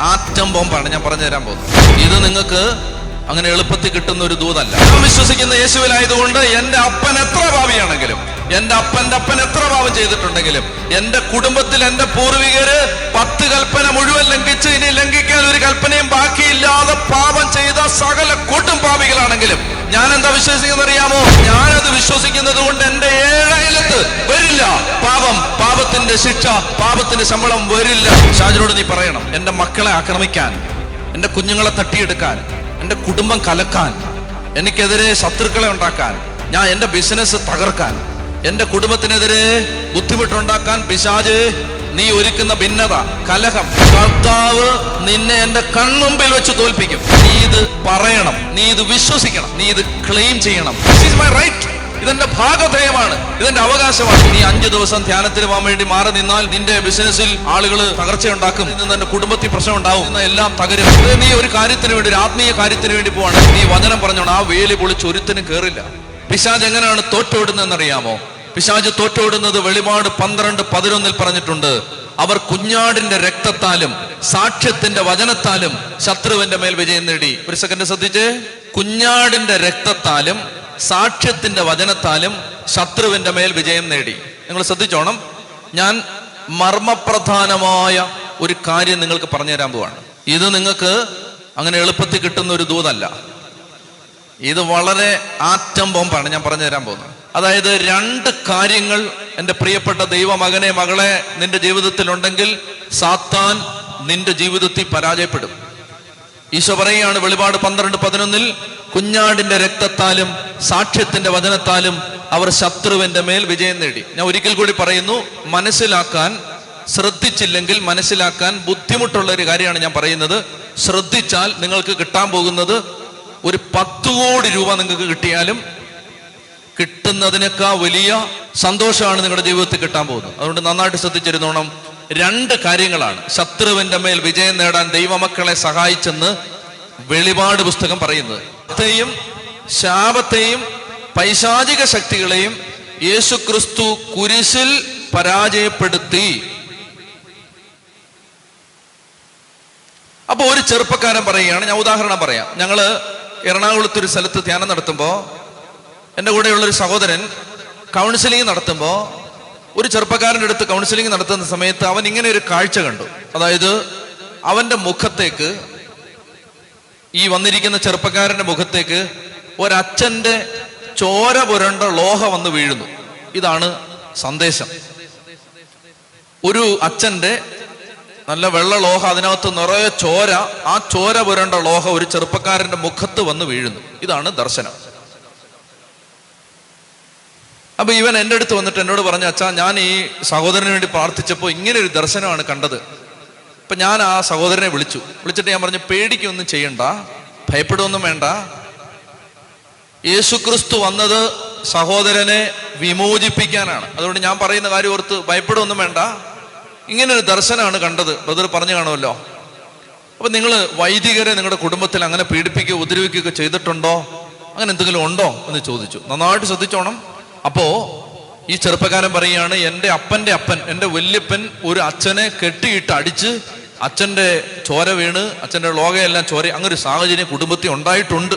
Atom ബോംബാണ്. ഞാൻ പറഞ്ഞു തരാൻ പോകുന്നത് ഇത് നിങ്ങൾക്ക് അങ്ങനെ എളുപ്പത്തിൽ കിട്ടുന്ന ഒരു ദൂതല്ല. ഞാൻ വിശ്വസിക്കുന്ന യേശുവിലായതുകൊണ്ട് എന്റെ അപ്പൻ എത്ര ഭാവിയാണെങ്കിലും എന്റെ അപ്പന്റെ അപ്പൻ എത്ര പാപം ചെയ്തിട്ടുണ്ടെങ്കിലും എന്റെ കുടുംബത്തിൽ എന്റെ പൂർവികര് പത്ത് കൽപ്പന മുഴുവൻ ലംഘിച്ച് ഇനി ലംഘിക്കാൻ ഒരു കൽപ്പനയും ബാക്കിയില്ലാതെ പാപം ചെയ്ത സകല കൂട്ടും പാപികളാണെങ്കിലും ഞാൻ എന്താ വിശ്വസിക്കുന്നത് അറിയാമോ ഞാനത് വിശ്വസിക്കുന്നത് കൊണ്ട് എന്റെ ഏഴയലത്ത് വരില്ല. പാപം പാപത്തിന്റെ ശിക്ഷ പാപത്തിന്റെ ശമ്പളം വരില്ല. ഷാജിനോട് നീ പറയണം എന്റെ മക്കളെ ആക്രമിക്കാൻ എന്റെ കുഞ്ഞുങ്ങളെ തട്ടിയെടുക്കാൻ എന്റെ കുടുംബം കലക്കാൻ എനിക്കെതിരെ ശത്രുക്കളെ ഉണ്ടാക്കാൻ ഞാൻ എന്റെ ബിസിനസ് തകർക്കാൻ എന്റെ കുടുംബത്തിനെതിരെ ബുദ്ധിമുട്ടുണ്ടാക്കാൻ പിശാജ് നീ ഒരുക്കുന്ന ഭിന്നത കലഹം കർത്താവ് നിന്നെ എന്റെ കൺമുമ്പിൽ വെച്ച് തോൽപ്പിക്കും. നീ ഇത് പറയണം നീ ഇത് വിശ്വസിക്കണം നീ ഇത് ക്ലെയിം ചെയ്യണം. മൈ റൈറ്റ് ഇതെന്റെ ഭാഗധേയമാണ് ഇതെന്റെ അവകാശമാണ്. നീ അഞ്ചു ദിവസം ധ്യാനത്തിന് പോകാൻ വേണ്ടി മാറി നിന്നാൽ നിന്റെ ബിസിനസ്സിൽ ആളുകൾ തകർച്ചയുണ്ടാക്കും. ഇന്ന് നിന്റെ കുടുംബത്തിൽ പ്രശ്നം ഉണ്ടാവും എല്ലാം തകരും. നീ ഒരു കാര്യത്തിന് വേണ്ടി ഒരു ആത്മീയ കാര്യത്തിന് വേണ്ടി പോവാണ്. നീ വചനം പറഞ്ഞോണം ആ വേലി പൊളിച്ച് ഒരുത്തിനും കേറില്ല. പിശാജ് എങ്ങനെയാണ് തോറ്റോടുന്നതെന്ന് അറിയാമോ പിശാജ് തോറ്റോടുന്നത് വെളിപാട് പന്ത്രണ്ട് പതിനൊന്നിൽ പറഞ്ഞിട്ടുണ്ട്. അവർ കുഞ്ഞാടിന്റെ രക്തത്താലും സാക്ഷ്യത്തിന്റെ വചനത്താലും ശത്രുവിന്റെ മേൽ വിജയം നേടി. ഒരു സെക്കൻഡ് ശ്രദ്ധിച്ച്. കുഞ്ഞാടിന്റെ രക്തത്താലും സാക്ഷ്യത്തിന്റെ വചനത്താലും ശത്രുവിന്റെ മേൽ വിജയം നേടി. നിങ്ങൾ ശ്രദ്ധിച്ചോണം. ഞാൻ മർമ്മപ്രധാനമായ ഒരു കാര്യം നിങ്ങൾക്ക് പറഞ്ഞു തരാൻ പോവാണ്. ഇത് നിങ്ങൾക്ക് അങ്ങനെ എളുപ്പത്തിൽ കിട്ടുന്ന ഒരു ദൂതല്ല. ഇത് വളരെ ആറ്റം ബോംബാണ് ഞാൻ പറഞ്ഞു തരാൻ പോകുന്നത്. അതായത് രണ്ട് കാര്യങ്ങൾ എന്റെ പ്രിയപ്പെട്ട ദൈവമകനെ മകളെ നിന്റെ ജീവിതത്തിൽ ഉണ്ടെങ്കിൽ സാത്താൻ നിന്റെ ജീവിതത്തിൽ പരാജയപ്പെടും. ഈശോ പറയുകയാണ് വെളിപാട് പന്ത്രണ്ട് പതിനൊന്നിൽ കുഞ്ഞാടിന്റെ രക്തത്താലും സാക്ഷ്യത്തിന്റെ വചനത്താലും അവർ ശത്രുവിന്റെ മേൽ വിജയം നേടി. ഞാൻ ഒരിക്കൽ കൂടി പറയുന്നു മനസ്സിലാക്കാൻ ശ്രദ്ധിച്ചില്ലെങ്കിൽ മനസ്സിലാക്കാൻ ബുദ്ധിമുട്ടുള്ള ഒരു കാര്യമാണ് ഞാൻ പറയുന്നത്. ശ്രദ്ധിച്ചാൽ നിങ്ങൾക്ക് കിട്ടാൻ പോകുന്നത് ഒരു പത്ത് കോടി രൂപ നിങ്ങൾക്ക് കിട്ടിയാലും കിട്ടുന്നതിനേക്കാൾ വലിയ സന്തോഷമാണ് നിങ്ങളുടെ ജീവിതത്തിൽ കിട്ടാൻ പോകുന്നത്. അതുകൊണ്ട് നന്നായിട്ട് ശ്രദ്ധിച്ചിരുന്നോണം. രണ്ട് കാര്യങ്ങളാണ്. ശത്രുവിന്റെ മേൽ വിജയം നേടാൻ ദൈവമക്കളെ സഹായിച്ചെന്ന് വെളിപാട് പുസ്തകം പറയുന്നത്. ത്തെയും ശാപത്തെയും പൈശാചിക ശക്തികളെയും യേശു ക്രിസ്തു കുരിശിൽ പരാജയപ്പെടുത്തി. അപ്പൊ ഒരു ചെറുപ്പക്കാരൻ പറയുകയാണ് ഞാൻ ഉദാഹരണം പറയാം. ഞങ്ങൾ എറണാകുളത്ത് ഒരു സ്ഥലത്ത് ധ്യാനം നടത്തുമ്പോൾ എന്റെ കൂടെയുള്ള ഒരു സഹോദരൻ കൗൺസിലിംഗ് നടത്തുമ്പോൾ ഒരു ചെറുപ്പക്കാരന്റെ അടുത്ത് കൗൺസിലിംഗ് നടത്തുന്ന സമയത്ത് അവൻ ഇങ്ങനെ ഒരു കാഴ്ച കണ്ടു. അതായത് അവന്റെ മുഖത്തേക്ക് ഈ വന്നിരിക്കുന്ന ചെറുപ്പക്കാരന്റെ മുഖത്തേക്ക് ഒരച്ഛന്റെ ചോര പുരണ്ട ലോഹ വന്ന് വീഴുന്നു. ഇതാണ് സന്ദേശം. ഒരു അച്ഛന്റെ നല്ല വെള്ള ലോഹ അതിനകത്ത് നിറയെ ചോര ആ ചോര പുരണ്ട ലോഹ ഒരു ചെറുപ്പക്കാരന്റെ മുഖത്ത് വന്ന് വീഴുന്നു. ഇതാണ് ദർശനം. അപ്പൊ ഇവൻ എന്റെ അടുത്ത് വന്നിട്ട് എന്നോട് പറഞ്ഞു അച്ഛാ ഞാൻ ഈ സഹോദരന് വേണ്ടി പ്രാർത്ഥിച്ചപ്പോൾ ഇങ്ങനെ ഒരു ദർശനമാണ് കണ്ടത്. അപ്പൊ ഞാൻ ആ സഹോദരനെ വിളിച്ചു. വിളിച്ചിട്ട് ഞാൻ പറഞ്ഞു പേടിക്കൊന്നും ചെയ്യണ്ട ഭയപ്പെടുകയൊന്നും വേണ്ട. യേശുക്രിസ്തു വന്നത് സഹോദരനെ വിമോചിപ്പിക്കാനാണ്. അതുകൊണ്ട് ഞാൻ പറയുന്ന കാര്യം ഓർത്ത് ഭയപ്പെടുകയൊന്നും വേണ്ട. ഇങ്ങനൊരു ദർശനമാണ് കണ്ടത്. ബ്രദർ പറഞ്ഞു കാണുമല്ലോ. അപ്പൊ നിങ്ങൾ വൈദികരെ നിങ്ങളുടെ കുടുംബത്തിൽ അങ്ങനെ പീഡിപ്പിക്കുകയോ ഉദ്രവിക്കുകയൊക്കെ ചെയ്തിട്ടുണ്ടോ? അങ്ങനെ എന്തെങ്കിലും ഉണ്ടോ എന്ന് ചോദിച്ചു. നന്നായിട്ട് ശ്രദ്ധിച്ചോണം. അപ്പോ ഈ ചെറുപ്പക്കാരൻ പറയുകയാണ് എന്റെ അപ്പന്റെ അപ്പൻ എന്റെ വല്യപ്പൻ ഒരു അച്ഛനെ കെട്ടിയിട്ട് അടിച്ച് അച്ഛന്റെ ചോര വീണ് അച്ഛന്റെ ലോകയെല്ലാം ചോര അങ്ങനെ ഒരു സാഹചര്യം കുടുംബത്തിൽ ഉണ്ടായിട്ടുണ്ട്.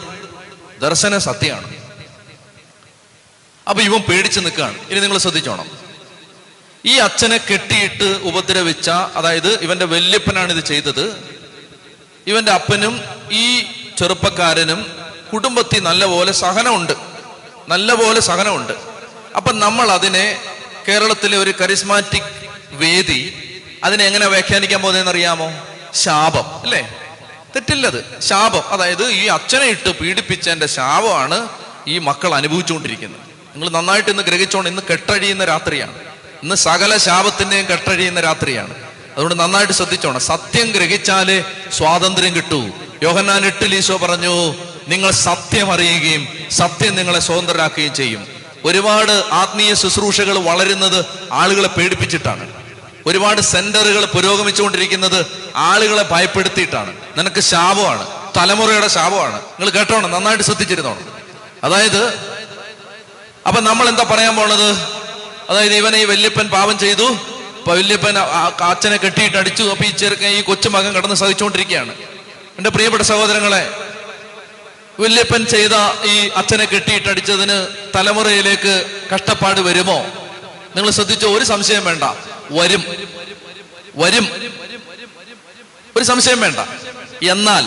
ദർശന സത്യമാണ്. അപ്പൊ ഇവൻ പേടിച്ച് നിൽക്കുകയാണ്. ഇനി നിങ്ങൾ ശ്രദ്ധിച്ചോണം. ഈ അച്ഛനെ കെട്ടിയിട്ട് ഉപദ്രവിച്ച അതായത് ഇവന്റെ വല്യപ്പനാണ് ഇത് ചെയ്തത്. ഇവന്റെ അപ്പനും ഈ ചെറുപ്പക്കാരനും കുടുംബത്തിൽ നല്ലപോലെ സഹനമുണ്ട്. നല്ലപോലെ സഹനമുണ്ട്. അപ്പൊ നമ്മൾ അതിനെ കേരളത്തിലെ ഒരു കരിസ്മാറ്റിക് വേദി അതിനെ എങ്ങനെ വ്യാഖ്യാനിക്കാൻ പോകുന്നതെന്ന് അറിയാമോ ശാപം അല്ലേ? തെറ്റില്ലത്. ശാപം. അതായത് ഈ അച്ഛനെ ഇട്ട് പീഡിപ്പിച്ചതിന്റെ ശാപമാണ് ഈ മക്കൾ അനുഭവിച്ചുകൊണ്ടിരിക്കുന്നത്. നിങ്ങൾ നന്നായിട്ട് ഇന്ന് ഗ്രഹിച്ചോണ്ട് ഇന്ന് കെട്ടഴിയുന്ന രാത്രിയാണ്. ഇന്ന് സകല ശാപത്തിന്റെയും കെട്ടഴിയുന്ന രാത്രിയാണ്. അതുകൊണ്ട് നന്നായിട്ട് ശ്രദ്ധിച്ചോണം. സത്യം ഗ്രഹിച്ചാലേ സ്വാതന്ത്ര്യം കിട്ടൂ. യോഹന്നാൻ എട്ടിൽ ഈശോ പറഞ്ഞു നിങ്ങൾ സത്യം അറിയുകയും സത്യം നിങ്ങളെ സ്വതന്ത്രരാക്കുകയും ചെയ്യും. ഒരുപാട് ആത്മീയ ശുശ്രൂഷകൾ വളരുന്നത് ആളുകളെ പേടിപ്പിച്ചിട്ടാണ്. ഒരുപാട് സെന്ററുകൾ പുരോഗമിച്ചുകൊണ്ടിരിക്കുന്നത് ആളുകളെ ഭയപ്പെടുത്തിയിട്ടാണ്. നിനക്ക് ശാപമാണ്. തലമുറയുടെ ശാപമാണ്. നിങ്ങൾ കേട്ടോണം? നന്നായിട്ട് ശ്രദ്ധിച്ചിരുന്നോണം. അതായത് അപ്പൊ നമ്മൾ എന്താ പറയാൻ പോണത്? അതായത് ഇവനെ ഈ വല്യപ്പൻ പാപം ചെയ്തു. ഇപ്പൊ വല്യപ്പൻ അച്ഛനെ കെട്ടിയിട്ട് അടിച്ചു. അപ്പൊ ഈ ചെറുക്കൻ ഈ കൊച്ചുമകൻ കടന്ന് സഹിച്ചുകൊണ്ടിരിക്കുകയാണ്. എന്റെ പ്രിയപ്പെട്ട സഹോദരങ്ങളെ വല്യപ്പൻ ചെയ്ത ഈ അച്ഛനെ കെട്ടിയിട്ട് അടിച്ചതിന് തലമുറയിലേക്ക് കഷ്ടപ്പാട് വരുമോ? നിങ്ങൾ ശ്രദ്ധിച്ച ഒരു സംശയം വേണ്ട. വരും. വരും. ഒരു സംശയം വേണ്ട. എന്നാൽ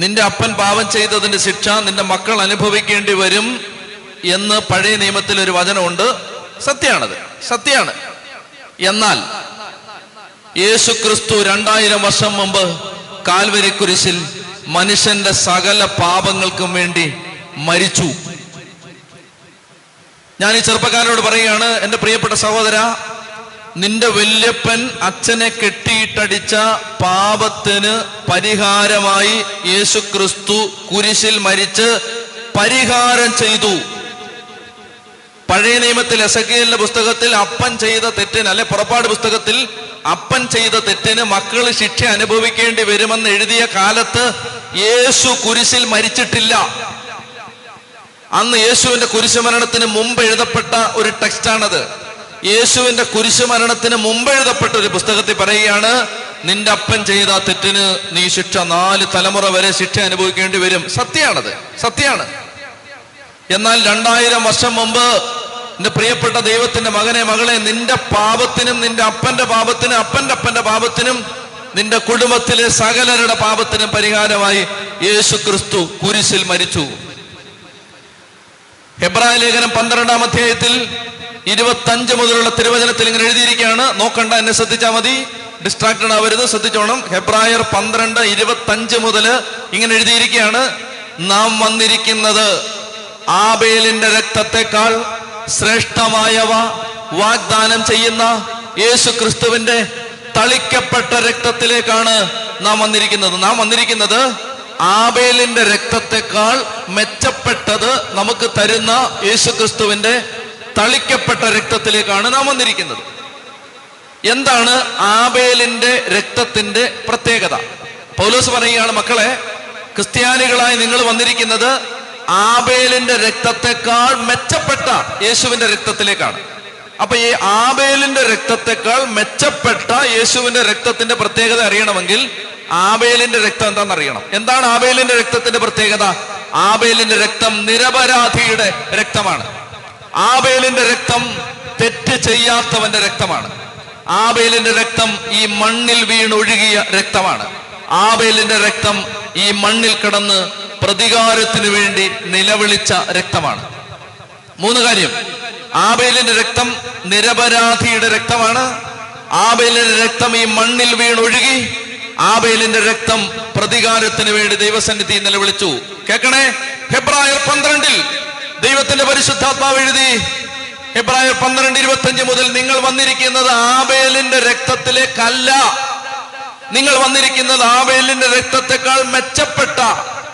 നിന്റെ അപ്പൻ പാപം ചെയ്തതിന്റെ ശിക്ഷ നിന്റെ മക്കൾ അനുഭവിക്കേണ്ടി വരും എന്ന് പഴയ നിയമത്തിൽ ഒരു വചനമുണ്ട്. സത്യാണത് സത്യാണ് എന്നാൽ യേശു ക്രിസ്തു രണ്ടായിരം വർഷം മുമ്പ് കാൽവരി കുരിശിൽ മനുഷ്യന്റെ സകല പാപങ്ങൾക്കും വേണ്ടി മരിച്ചു. ഞാൻ ഈ ചെറുപ്പക്കാരനോട് പറയുകയാണ് എന്റെ പ്രിയപ്പെട്ട സഹോദര നിന്റെ വല്യപ്പൻ അച്ഛനെ കെട്ടിയിട്ടടിച്ച പാപത്തിന് പരിഹാരമായി യേശു ക്രിസ്തു കുരിശിൽ മരിച്ച് പരിഹാരം ചെയ്തു. പഴയ നിയമത്തിൽ എസക്കിയലിന്റെ പുസ്തകത്തിൽ അപ്പൻ ചെയ്ത തെറ്റിന് അല്ലെ പുറപ്പാട് പുസ്തകത്തിൽ അപ്പൻ ചെയ്ത തെറ്റിന് മക്കൾ ശിക്ഷ അനുഭവിക്കേണ്ടി വരുമെന്ന് എഴുതിയ കാലത്ത് യേശു കുരിശിൽ മരിച്ചിട്ടില്ല. അന്ന് യേശുവിന്റെ കുരിശുമരണത്തിന് മുമ്പ് എഴുതപ്പെട്ട ഒരു ടെക്സ്റ്റാണത്. യേശുവിന്റെ കുരിശുമരണത്തിന് മുമ്പ് എഴുതപ്പെട്ട ഒരു പുസ്തകത്തിൽ പറയുകയാണ് നിന്റെ അപ്പൻ ചെയ്ത തെറ്റിന് നീ ശിക്ഷ നാല് തലമുറ വരെ ശിക്ഷ അനുഭവിക്കേണ്ടി വരും. സത്യാണത് സത്യാണ് എന്നാൽ രണ്ടായിരം വർഷം മുമ്പ് എന്റെ പ്രിയപ്പെട്ട ദൈവത്തിന്റെ മകനെ മകളെ നിന്റെ പാപത്തിനും നിന്റെ അപ്പന്റെ പാപത്തിനും അപ്പന്റെ അപ്പന്റെ പാപത്തിനും നിന്റെ കുടുംബത്തിലെ സകലരുടെ പാപത്തിനും പരിഹാരമായി യേശു ക്രിസ്തു കുരിശിൽ മരിച്ചു. ഹെബ്രായ ലേഖനം പന്ത്രണ്ടാം അധ്യായത്തിൽ ഇരുപത്തഞ്ച് മുതലുള്ള തിരുവചനത്തിൽ ഇങ്ങനെ എഴുതിയിരിക്കുകയാണ്. നോക്കണ്ട എന്നെ ശ്രദ്ധിച്ചാൽ മതി. ഡിസ്ട്രാക്റ്റഡ് ആവരുത് ശ്രദ്ധിച്ചോണം. ഹെബ്രായർ പന്ത്രണ്ട് ഇരുപത്തഞ്ച് മുതൽ ഇങ്ങനെ എഴുതിയിരിക്കുകയാണ്. നാം വന്നിരിക്കുന്നത് ആബേലിന്റെ രക്തത്തെക്കാൾ ശ്രേഷ്ഠമായവ വാഗ്ദാനം ചെയ്യുന്ന യേശു ക്രിസ്തുവിന്റെ തളിക്കപ്പെട്ട രക്തത്തിലേക്കാണ് നാം വന്നിരിക്കുന്നത്. നാം വന്നിരിക്കുന്നത് ആബേലിന്റെ രക്തത്തെക്കാൾ മെച്ചപ്പെട്ടത് നമുക്ക് തരുന്ന യേശുക്രിസ്തുവിന്റെ തളിക്കപ്പെട്ട രക്തത്തിലേക്കാണ് നാം വന്നിരിക്കുന്നത്. എന്താണ് ആബേലിന്റെ രക്തത്തിന്റെ പ്രത്യേകത? പൗലോസ് പറയുകയാണ് മക്കളെ ക്രിസ്ത്യാനികളായി നിങ്ങൾ വന്നിരിക്കുന്നത് ആബേലിന്റെ രക്തത്തെക്കാൾ മെച്ചപ്പെട്ട യേശുവിന്റെ രക്തത്തിലേക്കാണ്. അപ്പൊ ഈ ആബേലിന്റെ രക്തത്തെക്കാൾ മെച്ചപ്പെട്ട യേശുവിന്റെ രക്തത്തിന്റെ പ്രത്യേകത അറിയണമെങ്കിൽ ആബേലിന്റെ രക്തം എന്താണെന്ന് അറിയണം. എന്താണ് ആബേലിന്റെ രക്തത്തിന്റെ പ്രത്യേകത? ആബേലിന്റെ രക്തം നിരപരാധിയുടെ രക്തമാണ്. ആബേലിന്റെ രക്തം തെറ്റ് ചെയ്യാത്തവന്റെ രക്തമാണ്. ആബേലിന്റെ രക്തം ഈ മണ്ണിൽ വീണൊഴുകിയ രക്തമാണ്. ആബേലിന്റെ രക്തം ഈ മണ്ണിൽ കിടന്ന് പ്രതികാരത്തിനു വേണ്ടി നിലവിളിച്ച രക്തമാണ്. മൂന്ന് കാര്യം. ആബേലിന്റെ രക്തം നിരപരാധിയുടെ രക്തമാണ്. ആബേലിന്റെ രക്തം ഈ മണ്ണിൽ വീണൊഴുകി. ആബേലിന്റെ രക്തം പ്രതികാരത്തിന് വേണ്ടി ദൈവസന്നിധി നിലവിളിച്ചു. കേൾക്കണേ? ഫെബ്രുവരി പന്ത്രണ്ടിൽ ദൈവത്തിന്റെ പരിശുദ്ധാത്മാവ് എഴുതി. ഫെബ്രുവരി പന്ത്രണ്ട് ഇരുപത്തഞ്ച് മുതൽ നിങ്ങൾ വന്നിരിക്കുന്നത് ആബേലിന്റെ രക്തത്തിലേക്കല്ല. നിങ്ങൾ വന്നിരിക്കുന്നത് ആബേലിന്റെ രക്തത്തെക്കാൾ മെച്ചപ്പെട്ട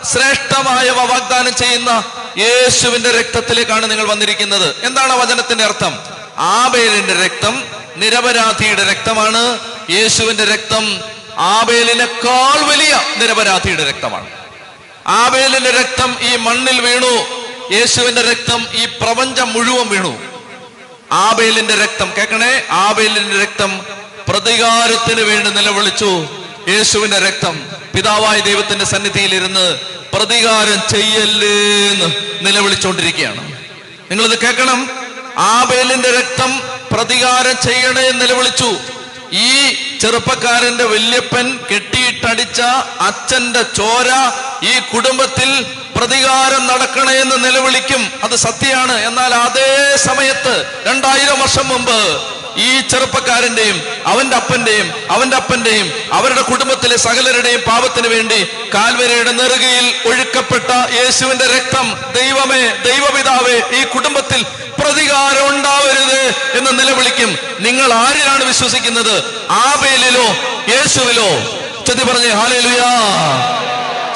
ശ്രേഷ്ഠമായവ വാഗ്ദാനം ചെയ്യുന്ന യേശുവിന്റെ രക്തത്തിലേക്കാണ് നിങ്ങൾ വന്നിരിക്കുന്നത്. എന്താണ് വചനത്തിന്റെ അർത്ഥം? ആബേലിന്റെ രക്തം നിരപരാധിയുടെ രക്തമാണ്. യേശുവിന്റെ രക്തം ആബേലിനേക്കാൾ വലിയ നിരപരാധിയുടെ രക്തമാണ്. ആബേലിന്റെ രക്തം ഈ മണ്ണിൽ വീണു. യേശുവിന്റെ രക്തം ഈ പ്രപഞ്ചം മുഴുവൻ വീണു. ആബേലിന്റെ രക്തം കേൾക്കണേ? ആബേലിന്റെ രക്തം പ്രതികാരത്തിന് വേണ്ടി നിലവിളിച്ചു. യേശുവിന്റെ രക്തം പിതാവായ ദൈവത്തിന്റെ സന്നിധിയിൽ ഇരുന്ന് പ്രതികാരം ചെയ്യല്ലേ എന്ന് നിലവിളിച്ചുകൊണ്ടിരിക്കുകയാണ് നിങ്ങളിത് കേൾക്കണം. ആബേലിന്റെ രക്തം പ്രതികാരം ചെയ്യണേ എന്ന് നിലവിളിച്ചു. ഈ ചെറുപ്പക്കാരന്റെ വല്യപ്പൻ കെട്ടിയിട്ടടിച്ച അച്ഛന്റെ ചോര ഈ കുടുംബത്തിൽ പ്രതികാരം നടക്കണേ എന്ന് നിലവിളിക്കും. അത് സത്യമാണ്. എന്നാൽ അതേ സമയത്ത് രണ്ടായിരം വർഷം മുമ്പ് ഈ ചെറുപ്പക്കാരന്റെയും അവന്റെ അപ്പന്റെയും അവന്റെ അപ്പന്റെയും അവരുടെ കുടുംബത്തിലെ സകലരുടെയും പാപത്തിന് വേണ്ടി കാൽവരയുടെ നെറുകയിൽ ഒഴുക്കപ്പെട്ട യേശുവിന്റെ രക്തം ദൈവമേ ദൈവപിതാവേ ഈ കുടുംബത്തിൽ പ്രതികാരം ഉണ്ടാവരുത് എന്ന് നിലവിളിക്കും. നിങ്ങൾ ആരിലാണ് വിശ്വസിക്കുന്നത്? ആബേലിലോ യേശുവിലോ? ചെതി പറഞ്ഞേ ഹാലേലുയാ.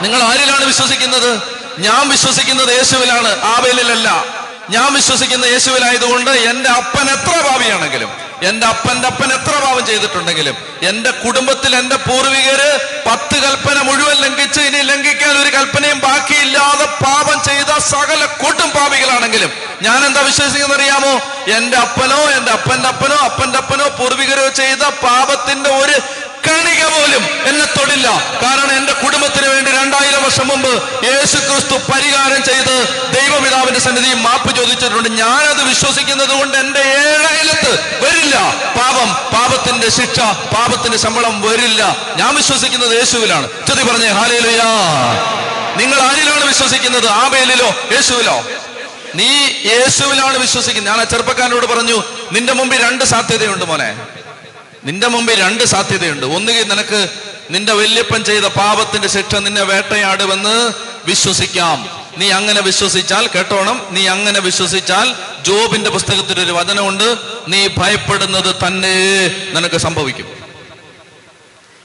നിങ്ങൾ ആരിലാണ് വിശ്വസിക്കുന്നത്? ഞാൻ വിശ്വസിക്കുന്നത് യേശുവിലാണ് ആബേലിലല്ല. ഞാൻ വിശ്വസിക്കുന്ന യേശുവിലായതുകൊണ്ട് എന്റെ അപ്പൻ എത്ര ഭാവിയാണെങ്കിലും എന്റെ അപ്പന്റെ അപ്പൻ എത്ര പാവം ചെയ്തിട്ടുണ്ടെങ്കിലും എന്റെ കുടുംബത്തിൽ എന്റെ പൂർവികര് പത്ത് കൽപ്പന മുഴുവൻ ലംഘിച്ച് ഇനി ലംഘിക്കാൻ ഒരു കൽപ്പനയും ബാക്കിയില്ലാതെ പാപം ചെയ്ത സകല കൂട്ടും പാപികളാണെങ്കിലും ഞാൻ എന്താ വിശ്വസിക്കുന്നത് അറിയാമോ എന്റെ അപ്പനോ എന്റെ അപ്പന്റെ അപ്പനോ അപ്പന്റെ അപ്പനോ പൂർവികരോ ചെയ്ത പാപത്തിന്റെ ഒരു കണിക പോലും എന്നെ തൊടില്ല. കാരണം എന്റെ കുടുംബത്തിന് വേണ്ടി രണ്ടായിരം വർഷം മുമ്പ് യേശു ക്രിസ്തു പരിഹാരം ചെയ്ത് ദൈവപിതാവിന്റെ സന്നിധി മാപ്പ് ചോദിച്ചിട്ടുണ്ട്. ഞാനത് വിശ്വസിക്കുന്നത് കൊണ്ട് എന്റെ ഏഴായിരത്ത് വരില്ല. പാപം പാപത്തിന്റെ ശിക്ഷ പാപത്തിന്റെ ശമ്പളം വരില്ല. ഞാൻ വിശ്വസിക്കുന്നത് യേശുവിലാണ്. ചൊതി പറഞ്ഞേ ഹാലയിലുയാ നിങ്ങൾ ആരിലാണ് വിശ്വസിക്കുന്നത്? ആബേലിലോ യേശുവിലോ? നീ യേശുവിലാണ് വിശ്വസിക്കുന്നത്. ഞാൻ ആ ചെറുപ്പക്കാരനോട് പറഞ്ഞു നിന്റെ മുമ്പിൽ രണ്ട് സാധ്യതയുണ്ട് മോനെ. നിന്റെ മുമ്പിൽ രണ്ട് സാധ്യതയുണ്ട്. ഒന്നുകിൽ നിനക്ക് നിന്റെ വല്യപ്പൻ ചെയ്ത പാപത്തിന്റെ ശിക്ഷ നിന്നെ വേട്ടയാടുമെന്ന് വിശ്വസിക്കാം. നീ അങ്ങനെ വിശ്വസിച്ചാൽ കേട്ടോണം. നീ അങ്ങനെ വിശ്വസിച്ചാൽ ജോബിന്റെ പുസ്തകത്തിൽ ഒരു വചനമുണ്ട്. നീ ഭയപ്പെടുന്നത് തന്നെ നിനക്ക് സംഭവിക്കും.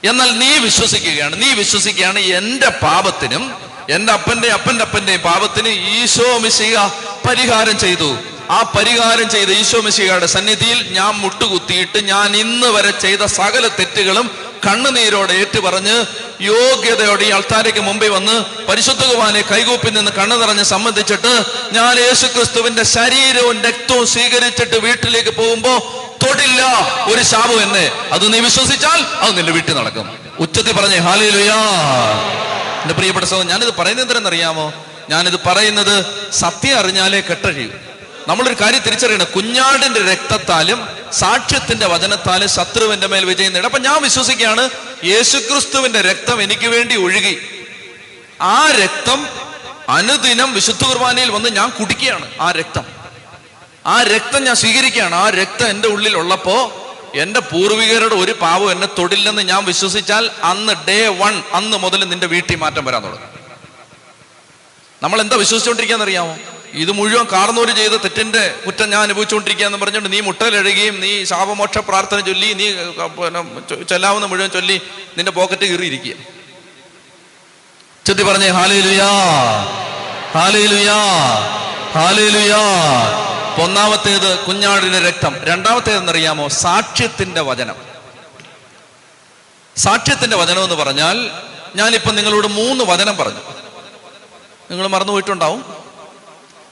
എന്നാൽ നീ വിശ്വസിക്കുകയാണ്. നീ വിശ്വസിക്കുകയാണ് എന്റെ പാപത്തിനും എന്റെ അപ്പന്റെ അപ്പന്റെ അപ്പന്റെയും പാപത്തിന് ഈശോ മിശിക പരിഹാരം ചെയ്തു. ആ പരിഹാരം ചെയ്ത ഈശോ മിശികയുടെ സന്നിധിയിൽ ഞാൻ മുട്ടുകുത്തിയിട്ട് ഞാൻ ഇന്ന് വരെ ചെയ്ത സകല തെറ്റുകളും കണ്ണുനീരോടെ ഏറ്റുപറഞ്ഞ് യോഗ്യതയോടെ ഈ അൾത്താരയ്ക്ക് മുമ്പിൽ വന്ന് പരിശുദ്ധ കുമാനെ കൈകൂപ്പി നിന്ന് കണ്ണു നിറഞ്ഞ് സംബന്ധിച്ചിട്ട് ഞാൻ യേശു ക്രിസ്തുവിന്റെ ശരീരവും രക്തവും സ്വീകരിച്ചിട്ട് വീട്ടിലേക്ക് പോകുമ്പോ തൊടില്ല ഒരു ശാപം എന്നെ. അത് നീ വിശ്വസിച്ചാൽ അത് നിന്റെ വീട്ടിൽ നടക്കും. ഉച്ചത്തിൽ പറഞ്ഞേ ഹാലിലുയാ. എന്റെ പ്രിയപ്പെട്ട സഹോദരൻ ഞാനിത് പറയുന്നത് എന്തിനെന്നറിയാമോ ഞാനിത് പറയുന്നത് സത്യം അറിഞ്ഞാലേ കെട്ടഴിയൂ. നമ്മളൊരു കാര്യം തിരിച്ചറിയണം. കുഞ്ഞാടിന്റെ രക്തത്താലും സാക്ഷ്യത്തിന്റെ വചനത്താലും ശത്രുവിന്റെ മേൽ വിജയം നേടും. അപ്പൊ ഞാൻ വിശ്വസിക്കുകയാണ് യേശുക്രിസ്തുവിന്റെ രക്തം എനിക്ക് വേണ്ടി ഒഴുകി. ആ രക്തം അനുദിനം വിശുദ്ധ കുർബാനയിൽ വന്ന് ഞാൻ കുടിക്കുകയാണ് ആ രക്തം. ആ രക്തം ഞാൻ സ്വീകരിക്കുകയാണ്. ആ രക്തം എന്റെ ഉള്ളിൽ ഉള്ളപ്പോ എന്റെ പൂർവികരുടെ ഒരു പാവം എന്നെ തൊടില്ലെന്ന് ഞാൻ വിശ്വസിച്ചാൽ അന്ന് ഡേ വൺ അന്ന് മുതൽ നിന്റെ വീട്ടിൽ മാറ്റം വരാൻ തുടങ്ങും. നമ്മൾ എന്താ വിശ്വസിച്ചുകൊണ്ടിരിക്കാന്ന് അറിയാമോ ഇത് മുഴുവൻ കാർന്നൂര് ചെയ്ത തെറ്റിന്റെ കുറ്റം ഞാൻ അനുഭവിച്ചുകൊണ്ടിരിക്കുകയെന്ന് പറഞ്ഞുകൊണ്ട് നീ മുട്ടലഴുകയും നീ ശാപമോക്ഷ പ്രാർത്ഥന ചൊല്ലി നീ ചൊല്ലാവുന്ന മുഴുവൻ ചൊല്ലി നിന്റെ പോക്കറ്റ് കീറിയിരിക്കുക ചെത്തി പറഞ്ഞേ ഹാലയിലുയാ ഹാലയിലുയാ ഹാലയിലുയാ ഒന്നാമത്തേത് കുഞ്ഞാടിന്റെ രക്തം രണ്ടാമത്തേതെന്നറിയാമോ സാക്ഷ്യത്തിന്റെ വചനം. സാക്ഷ്യത്തിന്റെ വചനം എന്ന് പറഞ്ഞാൽ ഞാനിപ്പം നിങ്ങളോട് മൂന്ന് വചനം പറഞ്ഞു. നിങ്ങൾ മറന്നുപോയിട്ടുണ്ടാവും.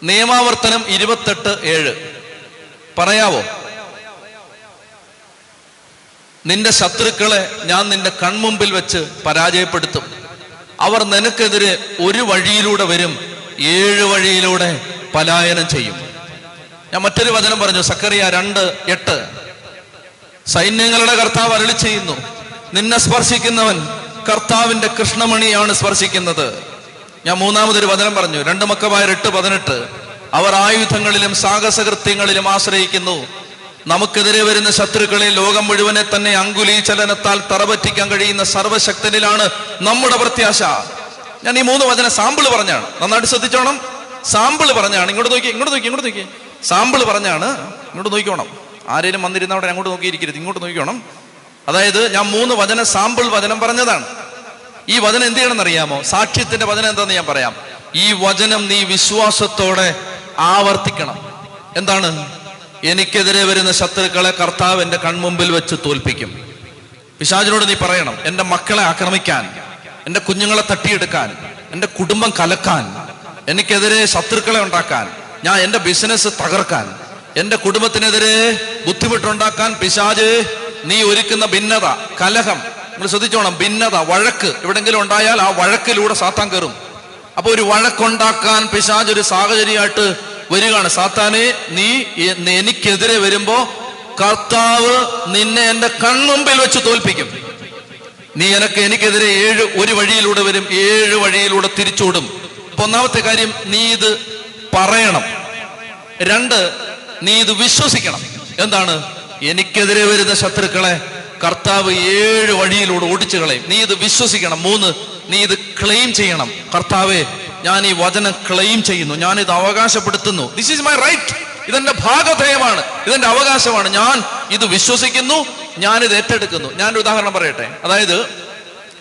നിയമാവർത്തനം ഇരുപത്തെട്ട് ഏഴ്. പറയാവോ? നിന്റെ ശത്രുക്കളെ ഞാൻ നിന്റെ കൺമുമ്പിൽ വെച്ച് പരാജയപ്പെടുത്തും. അവർ നിനക്കെതിരെ ഒരു വഴിയിലൂടെ വരും ഏഴ് വഴിയിലൂടെ പലായനം ചെയ്യും. ഞാൻ മറ്റൊരു വചനം പറഞ്ഞു സക്കറിയ രണ്ട് എട്ട്. സൈന്യങ്ങളുടെ കർത്താവ് അരളി ചെയ്യുന്നു നിന്നെ സ്പർശിക്കുന്നവൻ കർത്താവിന്റെ കൃഷ്ണമണിയാണ് സ്പർശിക്കുന്നത്. ഞാൻ മൂന്നാമതൊരു വചനം പറഞ്ഞു. രണ്ട് മക്കമായ എട്ട് പതിനെട്ട്. അവർ ആയുധങ്ങളിലും സാഹസകൃത്യങ്ങളിലും ആശ്രയിക്കുന്നു. നമുക്കെതിരെ വരുന്ന ശത്രുക്കളെ ലോകം മുഴുവനെ തന്നെ അങ്കുലി ചലനത്താൽ തറപറ്റിക്കാൻ കഴിയുന്ന സർവശക്തനിലാണ് നമ്മുടെ പ്രത്യാശ. ഞാൻ ഈ മൂന്ന് വചന സാമ്പിൾ പറഞ്ഞാണ്. നന്നായിട്ട് ശ്രദ്ധിച്ചോണം. സാമ്പിൾ പറഞ്ഞാണ്. ഇങ്ങോട്ട് നോക്കി ഇങ്ങോട്ട് നോക്കി ഇങ്ങോട്ട് നോക്കി. സാമ്പിൾ പറഞ്ഞാണ്. ഇങ്ങോട്ട് നോക്കിക്കോണം. ആരേലും വന്നിരുന്ന അവിടെ അങ്ങോട്ട് നോക്കിയിരിക്കരുത്. ഇങ്ങോട്ട് നോക്കിക്കോണം. അതായത് ഞാൻ മൂന്ന് വചന സാമ്പിൾ വചനം പറഞ്ഞതാണ്. ഈ വചനം എന്ത് ചെയ്യണം അറിയാമോ? സാക്ഷ്യത്തിന്റെ വചനം എന്താന്ന് ഞാൻ പറയാം. ഈ വചനം നീ വിശ്വാസത്തോടെ ആവർത്തിക്കണം. എന്താണ്? എനിക്കെതിരെ വരുന്ന ശത്രുക്കളെ കർത്താവ് എന്റെ കൺമുമ്പിൽ വെച്ച് തോൽപ്പിക്കും. പിശാചിനോട് നീ പറയണം എന്റെ മക്കളെ ആക്രമിക്കാൻ എന്റെ കുഞ്ഞുങ്ങളെ തട്ടിയെടുക്കാൻ എന്റെ കുടുംബം കലക്കാൻ എനിക്കെതിരെ ശത്രുക്കളെ ഉണ്ടാക്കാൻ ഞാൻ എന്റെ ബിസിനസ് തകർക്കാൻ എന്റെ കുടുംബത്തിനെതിരെ ബുദ്ധിമുട്ടുണ്ടാക്കാൻ പിശാജ് നീ ഒരുക്കുന്ന ഭിന്നത കലഹം നിങ്ങൾ ശ്രദ്ധിച്ചോണം ഭിന്നത വഴക്ക്. എവിടെങ്കിലും ഉണ്ടായാൽ ആ വഴക്കിലൂടെ സാത്താൻ കയറും അപ്പൊ ഒരു വഴക്കുണ്ടാക്കാൻ പിശാജ് ഒരു സാഹചര്യമായിട്ട് വരികയാണ്. സാത്താനെ നീ എനിക്കെതിരെ വരുമ്പോ കർത്താവ് നിന്നെ എന്റെ കൺമുമ്പിൽ വെച്ച് തോൽപ്പിക്കും. നീ എനക്ക് എനിക്കെതിരെ ഏഴ് ഒരു വഴിയിലൂടെ വരും ഏഴ് വഴിയിലൂടെ തിരിച്ചോടും അപ്പൊ ഒന്നാമത്തെ കാര്യം നീ ഇത് പറയണം. രണ്ട് നീ ഇത് വിശ്വസിക്കണം. എന്താണ്? എനിക്കെതിരെ വരുന്ന ശത്രുക്കളെ കർത്താവ് ഏഴ് വഴിയിലൂടെ ഓടിച്ചു കളയും. നീ ഇത് വിശ്വസിക്കണം. മൂന്ന് നീ ഇത് ക്ലെയിം ചെയ്യണം. കർത്താവെ ഞാൻ ഈ വചനം ക്ലെയിം ചെയ്യുന്നു. ഞാൻ ഇത് അവകാശപ്പെടുത്തുന്നു. ദിസ് ഈസ് മൈ റൈറ്റ് ഇതെന്റെ ഭാഗധേയമാണ്. ഇതെന്റെ അവകാശമാണ്. ഞാൻ ഇത് വിശ്വസിക്കുന്നു. ഞാൻ ഇത് ഏറ്റെടുക്കുന്നു. ഞാനൊരു ഉദാഹരണം പറയട്ടെ. അതായത്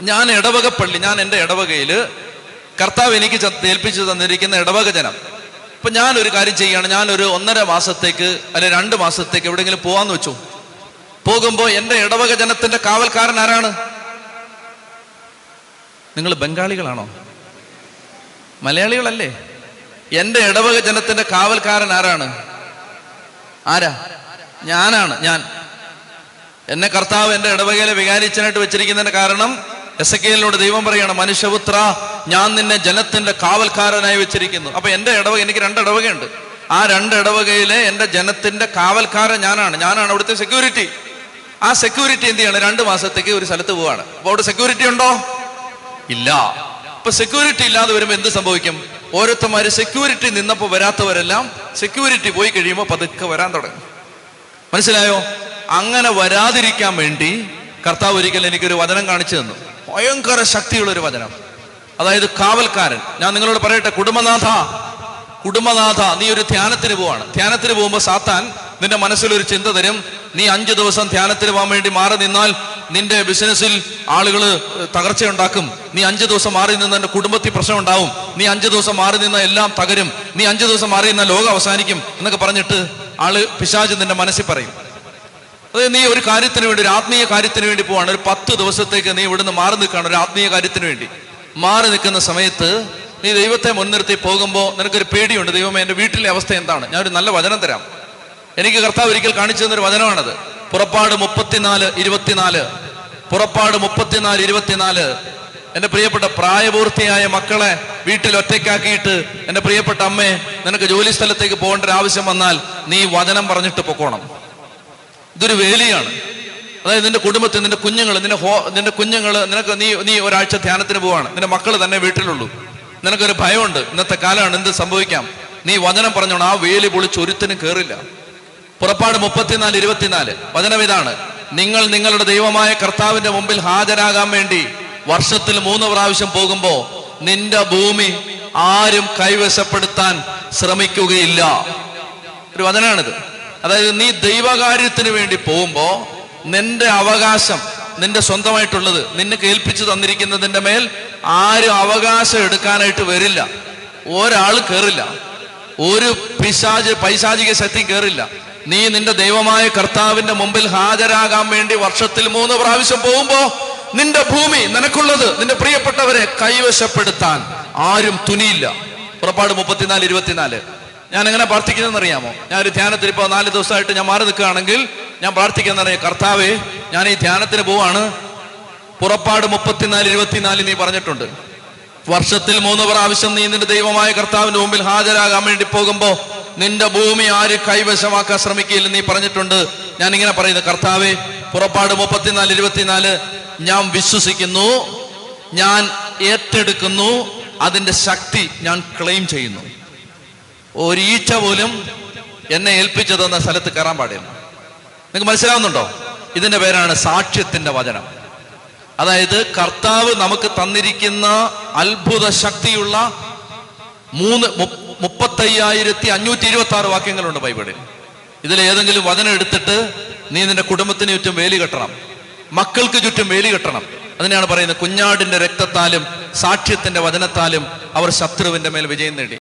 ഞാൻ ഇടവക പള്ളി ഞാൻ എന്റെ ഇടവകയിൽ കർത്താവ് എനിക്ക് ഏൽപ്പിച്ചു തന്നിരിക്കുന്ന ഇടവക ജനം. ഇപ്പൊ ഞാൻ ഒരു കാര്യം ചെയ്യുകയാണ് ഞാൻ ഒരു ഒന്നര മാസത്തേക്ക് അല്ലെ രണ്ട് മാസത്തേക്ക് എവിടെയെങ്കിലും പോവാന്ന് വെച്ചു. പോകുമ്പോൾ എന്റെ ഇടവക ജനത്തിന്റെ കാവൽക്കാരൻ ആരാണ്? നിങ്ങൾ ബംഗാളികളാണോ? മലയാളികളല്ലേ? എന്റെ ഇടവക ജനത്തിന്റെ കാവൽക്കാരൻ ആരാണ്? ആരാ? ഞാനാണ് ഞാൻ. എന്നെ കർത്താവ് എന്റെ ഇടവകയിലെ വികാരിച്ചനായിട്ട് വെച്ചിരിക്കുന്നതിന് കാരണം എസ് കെയിലിനോട് ദൈവം പറയാണ് മനുഷ്യപുത്ര ഞാൻ നിന്നെ ജനത്തിന്റെ കാവൽക്കാരനായി വെച്ചിരിക്കുന്നു. അപ്പൊ എന്റെ ഇടവക എനിക്ക് രണ്ട് ഇടവകയുണ്ട്. ആ രണ്ട് ഇടവകയിലെ എന്റെ ജനത്തിന്റെ കാവൽക്കാരൻ ഞാനാണ്. ഞാനാണ് അവിടുത്തെ സെക്യൂരിറ്റി ആ സെക്യൂരിറ്റി എന്ത് ചെയ്യണം? രണ്ട് മാസത്തേക്ക് ഒരു സ്ഥലത്ത് പോവാണ്. അപ്പൊ അവിടെ സെക്യൂരിറ്റി ഉണ്ടോ? ഇല്ല. അപ്പൊ സെക്യൂരിറ്റി ഇല്ലാതെ വരുമ്പോൾ എന്ത് സംഭവിക്കും? ഓരോരുത്തന്മാര് സെക്യൂരിറ്റി നിന്നപ്പോൾ വരാത്തവരെല്ലാം സെക്യൂരിറ്റി പോയി കഴിയുമ്പോൾ പതുക്കെ വരാൻ തുടങ്ങും. മനസ്സിലായോ? അങ്ങനെ വരാതിരിക്കാൻ വേണ്ടി കർത്താവ് ഒരിക്കൽ എനിക്കൊരു വചനം കാണിച്ചു തന്നു. ഭയങ്കര ശക്തിയുള്ള ഒരു വചനം. അതായത് കാവൽക്കാരൻ. ഞാൻ നിങ്ങളോട് പറയട്ടെ കുടുംബനാഥ കുടുംബനാഥ നീ ഒരു ധ്യാനത്തിന് പോവാണ്. ധ്യാനത്തിന് പോകുമ്പോൾ സാത്താൻ നിന്റെ മനസ്സിൽ ഒരു ചിന്ത തരും. നീ അഞ്ചു ദിവസം ധ്യാനത്തിന് പോകാൻ വേണ്ടി മാറി നിന്നാൽ നിന്റെ ബിസിനസ്സിൽ ആളുകൾ തകർച്ചയുണ്ടാക്കും. നീ അഞ്ചു ദിവസം മാറി നിന്ന് നിന്റെ കുടുംബത്തിൽ പ്രശ്നം ഉണ്ടാവും നീ അഞ്ചു ദിവസം മാറി നിന്ന എല്ലാം തകരും. നീ അഞ്ചു ദിവസം മാറി നിന്ന ലോകം അവസാനിക്കും എന്നൊക്കെ പറഞ്ഞിട്ട് ആൾ പിശാജ് നിന്റെ മനസ്സിൽ പറയും. അതായത് നീ ഒരു കാര്യത്തിന് വേണ്ടി ഒരു ആത്മീയ കാര്യത്തിന് വേണ്ടി പോവാണ്. ഒരു പത്ത് ദിവസത്തേക്ക് നീ ഇവിടുന്ന് മാറി നിൽക്കുകയാണ് ഒരു ആത്മീയ കാര്യത്തിന് വേണ്ടി. മാറി നിൽക്കുന്ന സമയത്ത് നീ ദൈവത്തെ മുൻനിർത്തി പോകുമ്പോൾ നിനക്കൊരു പേടിയുണ്ട്. ദൈവമേ എന്റെ വീട്ടിലെ അവസ്ഥ എന്താണ്? ഞാനൊരു നല്ല വചനം തരാം. എനിക്ക് കർത്താവ് ഒരിക്കൽ കാണിച്ചു തന്നൊരു വചനമാണത്. പുറപ്പാട് മുപ്പത്തിനാല് ഇരുപത്തിനാല്. പുറപ്പാട് മുപ്പത്തിനാല് ഇരുപത്തിനാല്. എന്റെ പ്രിയപ്പെട്ട പ്രായപൂർത്തിയായ മക്കളെ വീട്ടിൽ ഒറ്റയ്ക്കാക്കിയിട്ട് എന്റെ പ്രിയപ്പെട്ട അമ്മേ നിനക്ക് ജോലി സ്ഥലത്തേക്ക് പോകേണ്ട ഒരു ആവശ്യം വന്നാൽ നീ വചനം പറഞ്ഞിട്ട് പൊക്കോണം. ഇതൊരു വേലിയാണ്. അതായത് നിന്റെ കുടുംബത്തിൽ നിന്റെ കുഞ്ഞുങ്ങൾ നിന്റെ ഹോ നിന്റെ കുഞ്ഞുങ്ങൾ നിനക്ക് നീ നീ ഒരാഴ്ച ധ്യാനത്തിന് പോവാണ്. നിന്റെ മക്കൾ തന്നെ വീട്ടിലുള്ളൂ. നിനക്കൊരു ഭയമുണ്ട്. ഇന്നത്തെ കാലമാണ് എന്ത് സംഭവിക്കാം. നീ വചനം പറഞ്ഞോണം ആ വേലി പൊളിച്ച് ഒരുത്തിനും കയറില്ല പുറപ്പാട് മുപ്പത്തിനാല് ഇരുപത്തിനാല്. വചനം ഇതാണ്. നിങ്ങൾ നിങ്ങളുടെ ദൈവമായ കർത്താവിന്റെ മുമ്പിൽ ഹാജരാകാൻ വേണ്ടി വർഷത്തിൽ മൂന്ന് പ്രാവശ്യം പോകുമ്പോ നിന്റെ ഭൂമി ആരും കൈവശപ്പെടുത്താൻ ശ്രമിക്കുകയില്ല. ഒരു വചനാണിത്. അതായത് നീ ദൈവകാര്യത്തിന് വേണ്ടി പോകുമ്പോ നിന്റെ അവകാശം നിന്റെ സ്വന്തമായിട്ടുള്ളത് നിന്നെ കേൾപ്പിച്ചു തന്നിരിക്കുന്നതിന്റെ മേൽ ആരും അവകാശം എടുക്കാനായിട്ട് വരില്ല. ഒരാൾ കയറില്ല ഒരു പിശാജ് പൈശാചിക ശക്തി കയറില്ല നീ നിന്റെ ദൈവമായ കർത്താവിന്റെ മുമ്പിൽ ഹാജരാകാൻ വേണ്ടി വർഷത്തിൽ മൂന്ന് പ്രാവശ്യം പോകുമ്പോ നിന്റെ ഭൂമി നിനക്കുള്ളത് നിന്റെ പ്രിയപ്പെട്ടവരെ കൈവശപ്പെടുത്താൻ ആരും തുനിയില്ല. പുറപ്പാട് മുപ്പത്തിനാല് ഇരുപത്തിനാല്. ഞാൻ എങ്ങനെ പ്രാർത്ഥിക്കുന്നതെന്ന് അറിയാമോ ഞാൻ ഒരു ധ്യാനത്തിൽ ഇപ്പോൾ നാല് ദിവസമായിട്ട് ഞാൻ മാറി നിൽക്കുകയാണെങ്കിൽ ഞാൻ പ്രാർത്ഥിക്കുന്നറിയാം കർത്താവേ ഞാൻ ഈ ധ്യാനത്തിന് പോവാണ്. പുറപ്പാട് മുപ്പത്തിനാല് ഇരുപത്തിനാല് നീ പറഞ്ഞിട്ടുണ്ട്. വർഷത്തിൽ മൂന്ന് പ്രാവശ്യം നീ നിന്റെ ദൈവമായ കർത്താവിന്റെ മുമ്പിൽ ഹാജരാകാൻ വേണ്ടി പോകുമ്പോ നിന്റെ ഭൂമി ആര് കൈവശമാക്കാൻ ശ്രമിക്കില്ല നീ പറഞ്ഞിട്ടുണ്ട്. ഞാൻ ഇങ്ങനെ പറയുന്നു കർത്താവെ പുറപ്പാട് മുപ്പത്തിനാല് ഇരുപത്തിനാല് ഞാൻ വിശ്വസിക്കുന്നു ഞാൻ ഏറ്റെടുക്കുന്നു അതിന്റെ ശക്തി ഞാൻ ക്ലെയിം ചെയ്യുന്നു. ഒരീച്ച പോലും എന്നെ ഏൽപ്പിച്ചു തന്ന സ്ഥലത്ത് കയറാൻ പാടില്ല. നിങ്ങൾക്ക് മനസ്സിലാവുന്നുണ്ടോ? ഇതിന്റെ പേരാണ് സാക്ഷ്യത്തിന്റെ വചനം. അതായത് കർത്താവ് നമുക്ക് തന്നിരിക്കുന്ന അത്ഭുത ശക്തിയുള്ള മൂന്ന് മുപ്പത്തയ്യായിരത്തി അഞ്ഞൂറ്റി ഇരുപത്തി ആറ് വാക്യങ്ങളുണ്ട് ബൈബിളിൽ. ഇതിൽ ഏതെങ്കിലും വചനം എടുത്തിട്ട് നീ നിന്റെ കുടുംബത്തിന് ചുറ്റും വേലി കെട്ടണം. മക്കൾക്ക് ചുറ്റും വേലി കെട്ടണം. അതിനെയാണ് പറയുന്നത് കുഞ്ഞാടിന്റെ രക്തത്താലും സാക്ഷ്യത്തിന്റെ വചനത്താലും അവർ ശത്രുവിന്റെ മേൽ വിജയം നേടി.